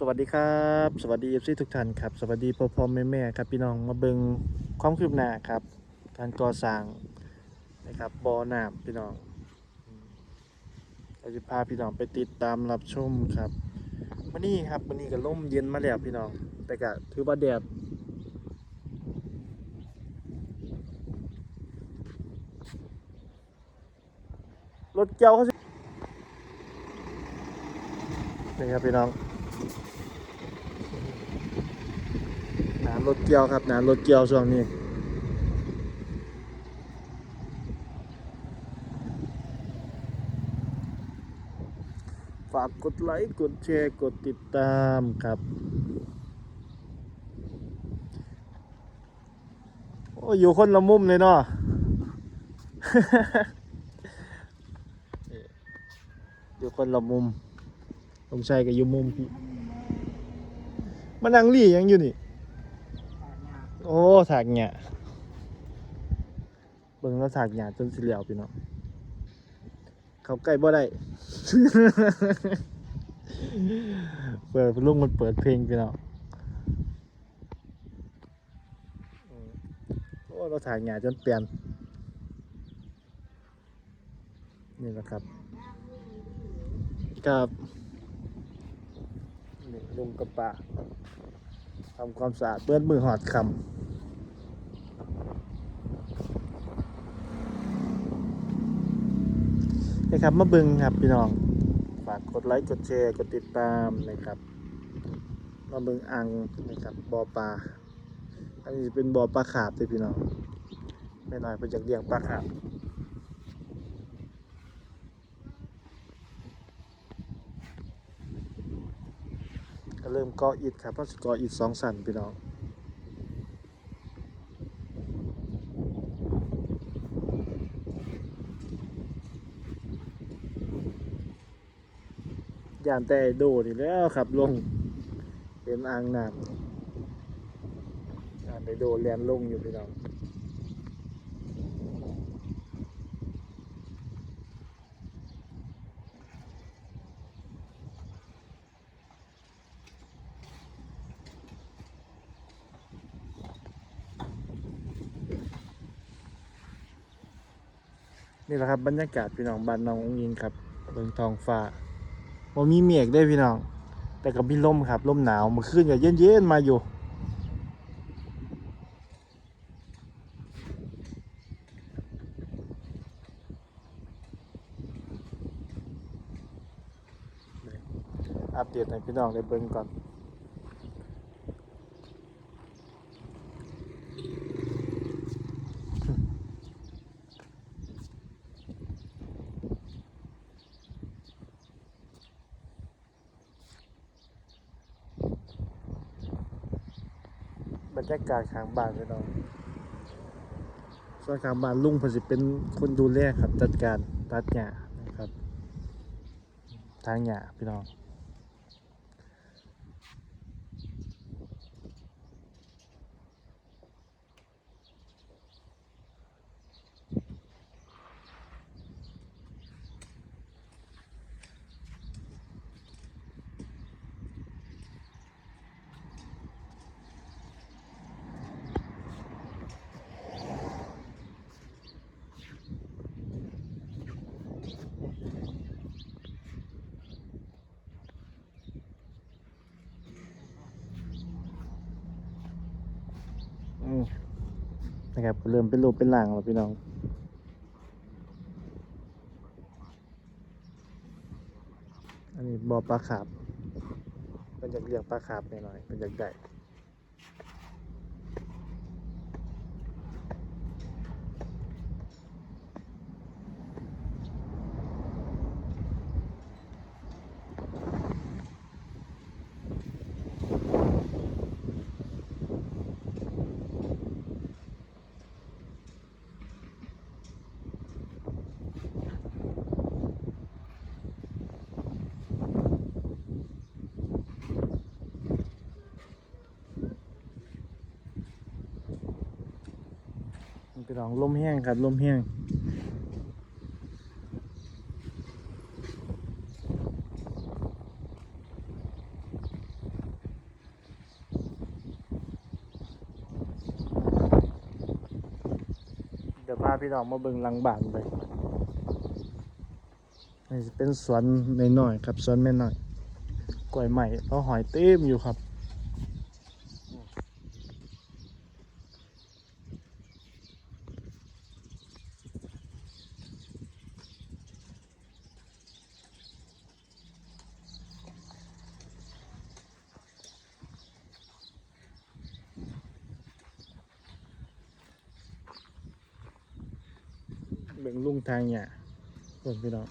สวัสดีครับ สวัสดีเอฟซีทุกท่านครับ สวัสดีพ่อพ่อแม่แม่ครับพี่น้องมาเบิงความคืบหน้าครับ การก่อสร้างนะครับบ่อน้ำพี่น้องเราจะพาพี่น้องไปติดตามรับชมครับวันนี้ครับวันนี้ก็ร่มเย็นมาแล้วพี่น้อง แต่ก็ถือว่าแดดรถเกี่ยวเขาสินี่ครับพี่น้อง น้ำ รถเกี่ยวครับน้ำรถเกี่ยวช่วงนี้ฝากกดไลค์กดแชร์กดติดตามครับ โอ้ยอยู่คนละมุมเลยเนาะอยู่คนละมุมตรงชัยกับอยู่มุมพี่มานั่งรี่ยังอยู่นี่ โอ้ถากหยาเบิ่งแล้วถากหยาจนสิเหลียวพี่น้องเขาใกล้บ่ได้ เปิดลุงมันเปิดเพลงพี่น้องโอ้เราถากหยาจนเปลี่ยน นี่แหละครับกับนี่ลุงกับป้า ทำความสะอาดเปื้อนมือหอดคำนะครับมาบึงครับพี่น้อง ฝากกดไลค์กดแชร์กดติดตามนะครับมาบึงอ่างนะครับบ่อปลาอันนี้จะเป็นบ่อปลาขาบเลยพี่น้องไม่น้อยไปจากเลี้ยงปลาขาบ เริ่มก่ออิฐครับเพราะสิก่ออิฐสองสันพี่น้องย่านแต่โดดอีกแล้วครับลงเป็นอ่างน้ำย่านแต่โดดเรียนลงอยู่พี่น้อง นี่แหละครับบรรยากาศพี่น้องบ้านน้ององยิงครับเบิ่งทองฟ้าว่ามีเมฆได้พี่น้อง แต่ก็มีลมครับลมหนาวมื่อคืนก็เย็นๆมาอยู่อัปเดตให้พี่น้องได้เบิ่งก่อน บรรยากาศขางบ้านพี่น้องส่วนขางบ้านลุงเพนสิเป็นคนดูแลครับจัดการตัดหญ้านะครับ ทางหญ้าพี่น้อง อืม นะครับเริ่มเป็นรูปเป็นร่างแล้วพี่น้องอันนี้บ่อปลาขาบเป็นจากเลี้ยงปลาขาบหน่อยๆเป็นจากให น้องลมแห้งครับลมแห้งเดี๋ยวพาพี่น้องมาเบิ่งหลังบ้านไปนี่เป็นสวนน้อยๆครับสวนไม่น้อยกล้วยใหม่เพราะหอยเต็มอยู่ครับ บิ่งลุงทางเนี่ยเบิ่งพี่น้อง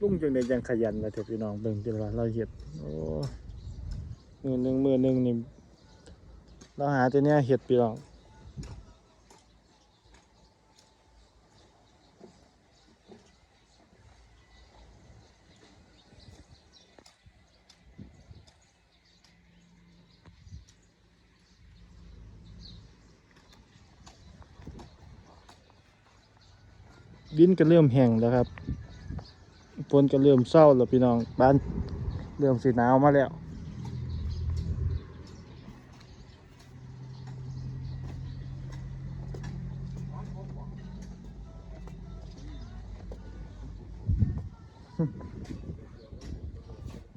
ลุงจังได้ยังขยันนะเถอะพี่น้องเบิ่งจังว่าเราเห็ดโอ้มือหนึ่งมือหนึ่งนี่เราหาแต่เนี้ยเห็ดพี่น้อง ดินก็เริ่มแห้งแล้วครับฝนก็เริ่มเศร้าแล้วพี่น้องบ้านเริ่มสีหนาวมาแล้ว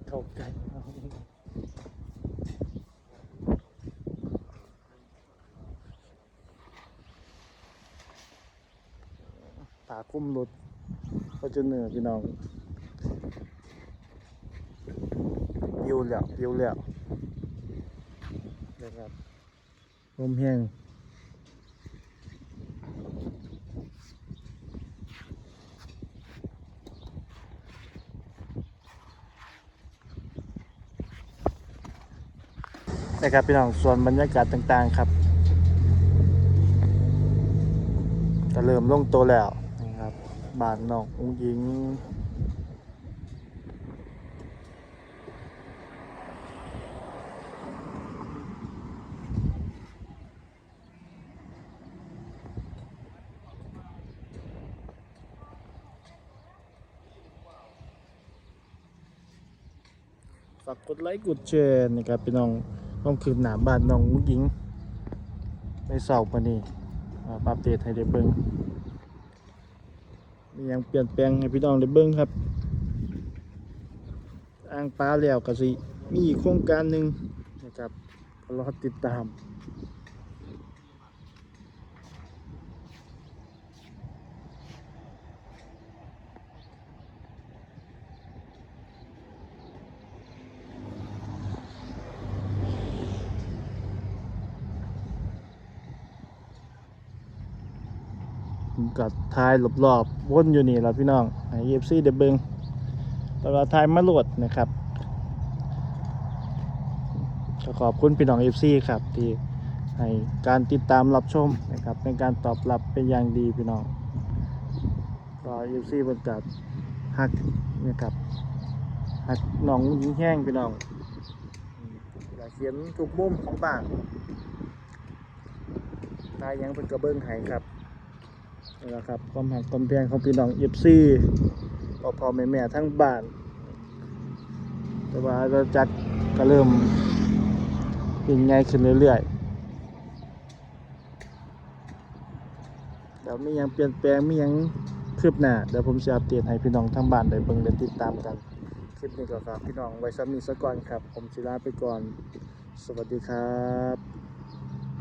เข้าใจผา คุ้มรถก็จะเหนื่อยพี่น้องปิวแล้วปิวแล้วนะครับลมแห้งนะครับพี่น้องส่วนบรรยากาศต่างๆครับก็เริ่มลงตัวแล้ว บ้านน้องอุ้งยิงฝากกดไลค์กดแชร์นะครับพี่น้องต้องคืนหนาบ้านน้องมุ้งยิงในเสาร์ปานนี้มาอัปเดตให้ได้เบิ่ง มีอยังเปลี่ยนแปลงให้พี่น้องได้เบิ้งครับอ่างปลาแล้วก็สิมีโครงการหนึ่งนะครับรอติดตาม ผมก็ทายรอบๆวนอยู่นี่แหล้วพี่น้องให้เอฟซีเดบิงแล้วก็ทายมาโหลดนะครับก็ขอบคุณพี่น้องเอฟซีครับที่ให้การติดตามรับชมนะครับเป็นการตอบรับเป็นอย่างดีพี่น้องก็เอฟซีบนกัดฮักนะครับฮักน้องยิงแห้งพี่น้องอืมอยเขียนทุกมุมของบ้านตายยังเป็นกระเบื้องไห้ครับ นี่แหละครับความหักความแพงของพี่น้องเอฟซีพ่อพ่อแม่แม่ทั้งบ้าน แต่ว่าเราจัดก็เริ่มเป็นไงขึ้นเรื่อยๆเดี๋ยวมียังเปลี่ยนแปลงมียังคืบหน้าเดี๋ยวผมจะอัปเดตให้พี่น้องทั้งบ้านได้เบิ่งได้ติดตามกันคลิปนี้ก็ฝากพี่น้องไว้ซ้ำนี้ซะก่อนครับ ผมศิลาไปก่อน สวัสดีครับ